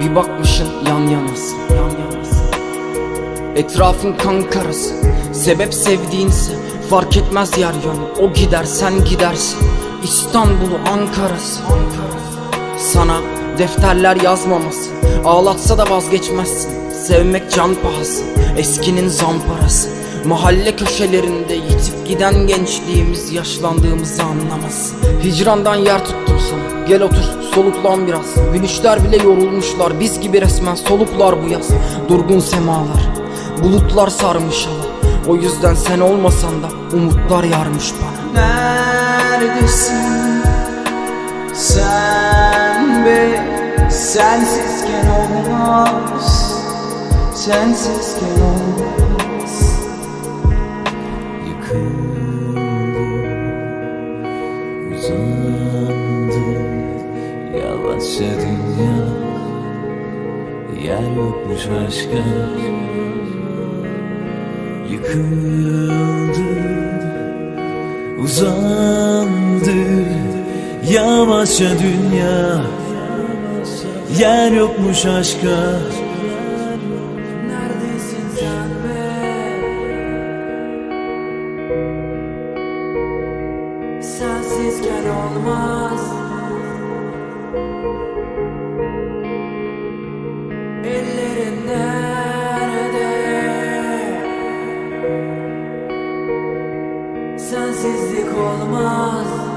Bir bakmışın yan yanasın yan yanasın Etrafın kan karası Sebep sevdiğinse fark etmez yer yönü O gider sen gidersin. İstanbul'u Ankara'sı. Sana defterler yazmaması Ağlatsa da vazgeçmezsin. Sevmek can pahası Eskinin zamparası. Mahalle köşelerinde yitip giden gençliğimiz yaşlandığımızı anlamaz Hicrandan yer tuttum sana Gel otur soluklan biraz Gülüşler bile yorulmuşlar. Biz gibi resmen soluklar bu yaz. Durgun semalar Bulutlar sarmış hava. O yüzden sen olmasan da umutlar yarmış bana. Neredesin? Sen be Sensizken olmaz. Sensizken olmaz. Yıkıldı, uzandı Yavaşça dünya Yer yokmuş başka. Yıkıldı, uzandı. Yavaşça dünya. Yer yokmuş aşka. Sensizken olmaz Nerede Sensizlik olmaz